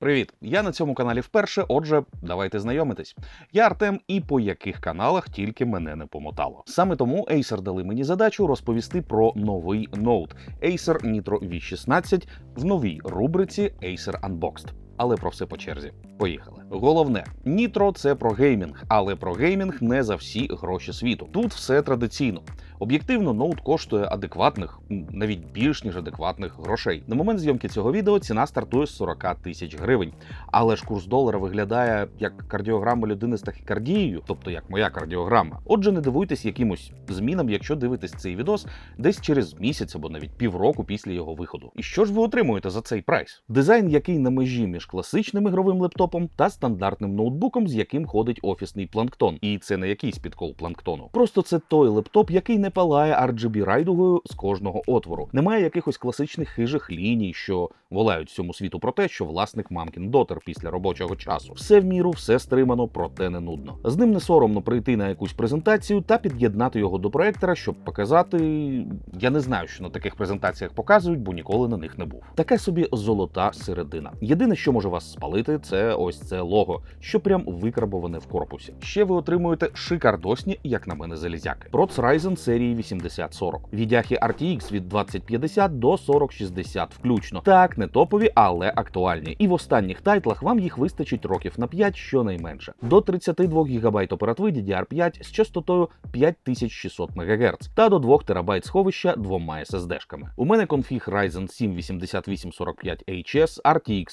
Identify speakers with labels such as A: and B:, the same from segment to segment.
A: Привіт! Я на цьому каналі вперше, отже, давайте знайомитись. Я Артем, і по яких каналах тільки мене не помотало. Саме тому Acer дали мені задачу розповісти про новий ноут Acer Nitro V16 в новій рубриці Acer Unboxed. Але про все по черзі. Поїхали. Головне, Nitro – це про геймінг, але про геймінг не за всі гроші світу. Тут все традиційно. Об'єктивно, ноут коштує адекватних, навіть більш ніж адекватних грошей. На момент зйомки цього відео ціна стартує з 40 тисяч гривень. Але ж курс долара виглядає як кардіограма людини з тахікардією, тобто як моя кардіограма. Отже, не дивуйтесь якимось змінам, якщо дивитесь цей відос десь через місяць або навіть півроку після його виходу. І що ж ви отримуєте за цей прайс? Дизайн, який на межі між класичним ігровим лептопом та стандартним ноутбуком, з яким ходить офісний планктон. І це не якийсь підкол планктону. Просто це той лептоп, який не палає RGB райдугою з кожного отвору. Немає якихось класичних хижих ліній, що волають всьому світу про те, що власник мамкін дотер після робочого часу. Все в міру, все стримано, проте не нудно. З ним не соромно прийти на якусь презентацію та під'єднати його до проектора, щоб показати. Я не знаю, що на таких презентаціях показують, бо ніколи на них не був. Таке собі золота середина. Єдине, що може вас спалити, це ось це лого, що прям викарбоване в корпусі. Ще ви отримуєте шикардосні, як на мене, залізяки. Proц Ryzen серії 8040. Відяхи RTX від 2050 до 4060 включно. Так, не топові, але актуальні. І в останніх тайтлах вам їх вистачить років на 5 щонайменше. До 32 ГБ оперативи DDR5 з частотою 5600 МГц та до 2 ТБ сховища двома SSD-шками. У мене конфіг Ryzen 7 8845HS, RTX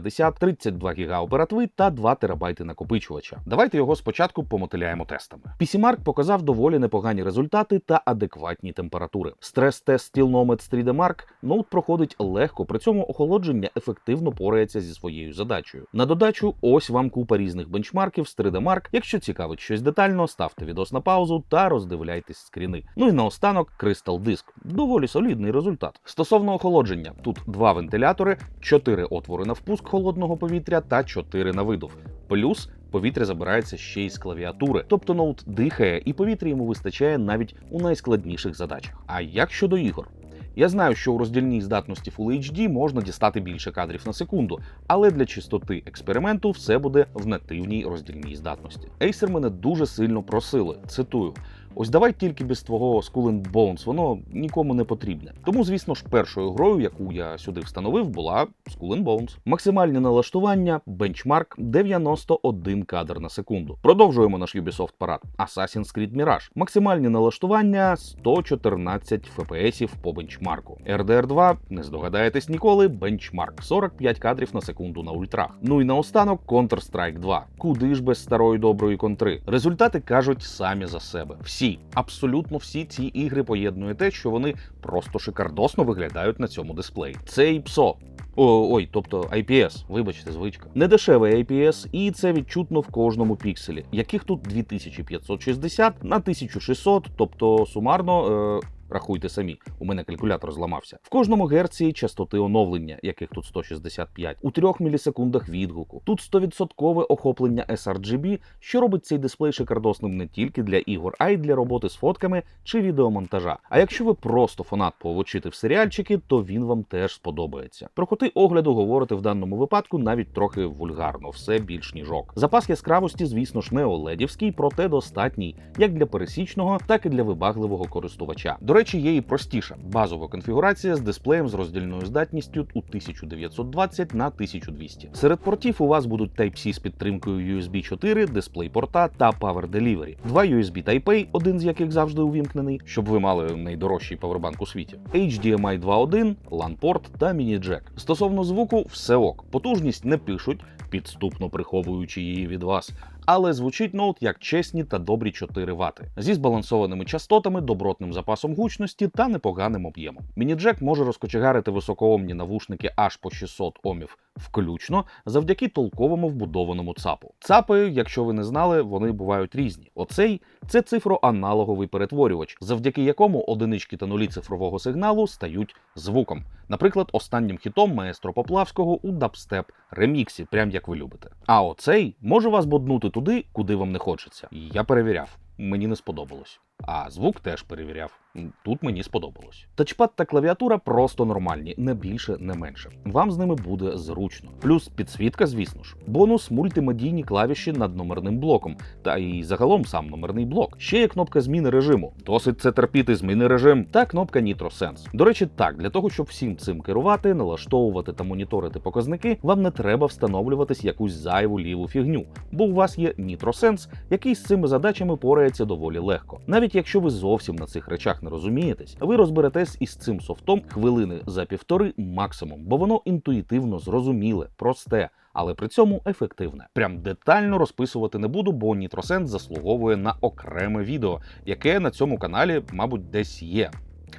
A: 4050, 32 ГБ оперативи та 2 ТБ накопичувача. Давайте його спочатку помотиляємо тестами. PCMark показав доволі непогані результати та адекватні температури. Стрес-тест Steel 3D Mark ноут проходить легко, при цьому охолодження ефективно порається зі своєю задачею. На додачу, ось вам купа різних бенчмарків з 3D Mark. Якщо цікавить щось детально, ставте відос на паузу та роздивляйтесь скріни. Ну і наостанок Crystal Disk. Доволі солідний результат. Стосовно охолодження, тут два вентилятори, чотири отвори на впуск холодного повітря та чотири на видув. Плюс повітря забирається ще й з клавіатури, тобто ноут дихає, і повітря йому вистачає навіть у найскладніших задачах. А як щодо ігор? Я знаю, що у роздільній здатності Full HD можна дістати більше кадрів на секунду, але для чистоти експерименту все буде в нативній роздільній здатності. Acer мене дуже сильно просили. Цитую. Ось давай тільки без твого Skull and Bones, воно нікому не потрібне. Тому, звісно ж, першою грою, яку я сюди встановив, була Skull and Bones. Максимальне налаштування бенчмарк 91 кадр на секунду. Продовжуємо наш Ubisoft парад. Assassin's Creed Mirage. Максимальні налаштування 114 FPS по бенчмарку. RDR 2, не здогадаєтесь ніколи, бенчмарк 45 кадрів на секунду на ультрах. Ну і наостанок Counter-Strike 2. Куди ж без старої доброї контри? Результати кажуть самі за себе. Всі, абсолютно всі ці ігри поєднує те, що вони просто шикардосно виглядають на цьому дисплеї. Це і псо. О, ой, тобто IPS, вибачте, звичка. Недешевий IPS, і це відчутно в кожному пікселі, яких тут 2560 на 1600, тобто сумарно. Е... Рахуйте самі, у мене калькулятор зламався. В кожному герці частоти оновлення, яких тут 165, у 3 мілісекундах відгуку. Тут 100% охоплення sRGB, що робить цей дисплей шикардосним не тільки для ігор, а й для роботи з фотками чи відеомонтажа. А якщо ви просто фанат повочити в серіальчики, то він вам теж сподобається. Про коти огляду говорити в даному випадку навіть трохи вульгарно, все більш ніж ок. Запас яскравості, звісно ж, не оледівський, проте достатній як для пересічного, так і для вибагливого користувача. До речі, є і простіша базова конфігурація з дисплеєм з роздільною здатністю у 1920 на 1200. Серед портів у вас будуть Type-C з підтримкою USB 4, дисплей порта та Power Delivery. Два USB Type-A, один з яких завжди увімкнений, щоб ви мали найдорожчий павербанк у світі. HDMI 2.1, LAN-порт та міні-джек. Стосовно звуку, все ок. Потужність не пишуть, підступно приховуючи її від вас. Але звучить ноут як чесні та добрі 4 Вт зі збалансованими частотами, добротним запасом гучності та непоганим об'ємом. Міні-джек може розкочегарити високоомні навушники аж по 600 омів включно завдяки толковому вбудованому ЦАПу. ЦАПи, якщо ви не знали, вони бувають різні. Оцей це цифроаналоговий перетворювач, завдяки якому одинички та нулі цифрового сигналу стають звуком. Наприклад, останнім хітом маестро Поплавського у дабстеп реміксі, прям як ви любите. А оцей може вас боднути туди, куди вам не хочеться. Я перевіряв, мені не сподобалось. А звук теж перевіряв. Тут мені сподобалось. Тачпад та клавіатура просто нормальні, не більше, не менше. Вам з ними буде зручно. Плюс підсвітка, звісно ж. Бонус мультимедійні клавіші над номерним блоком, та і загалом сам номерний блок. Ще є кнопка зміни режиму. Досить це терпіти, зміни режим. Та кнопка Nitro Sense. До речі, так, для того, щоб всім цим керувати, налаштовувати та моніторити показники, вам не треба встановлюватись якусь зайву ліву фігню, бо у вас є Nitro Sense, який з цими задачами порається доволі легко. Навіть якщо ви зовсім на цих речах не розумієтесь, ви розберетесь із цим софтом хвилини за півтори максимум, бо воно інтуїтивно зрозуміле, просте. Але при цьому ефективне. Прям детально розписувати не буду, бо Нітросенд заслуговує на окреме відео, яке на цьому каналі, мабуть, десь є.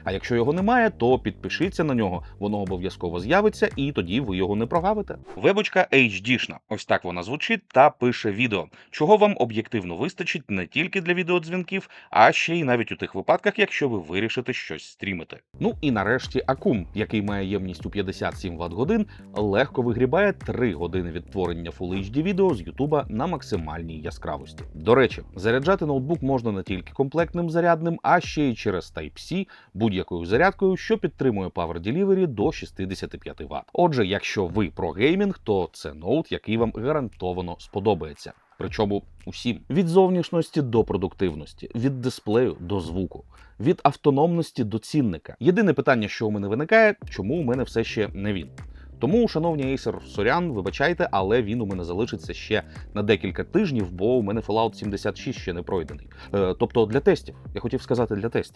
A: А якщо його немає, то підпишіться на нього, воно обов'язково з'явиться, і тоді ви його не прогавите. Вебочка HD-шна, ось так вона звучить та пише відео, чого вам об'єктивно вистачить не тільки для відеодзвінків, а ще й навіть у тих випадках, якщо ви вирішите щось стрімити. Ну і нарешті Акум, який має ємність у 57 Вт годин, легко вигрібає 3 години відтворення Full HD відео з Ютуба на максимальній яскравості. До речі, заряджати ноутбук можна не тільки комплектним зарядним, а ще й через Type-C, будь-якою зарядкою, що підтримує Power Delivery до 65 Вт. Отже, якщо ви про геймінг, то це ноут, який вам гарантовано сподобається. Причому усім від зовнішності до продуктивності, від дисплею до звуку, від автономності до цінника. Єдине питання, що у мене виникає, чому у мене все ще не він. Тому, шановні Acer, сорян, вибачайте, але він у мене залишиться ще на декілька тижнів, бо у мене Fallout 76 ще не пройдений. Е, тобто для тестів. Я хотів сказати для тестів.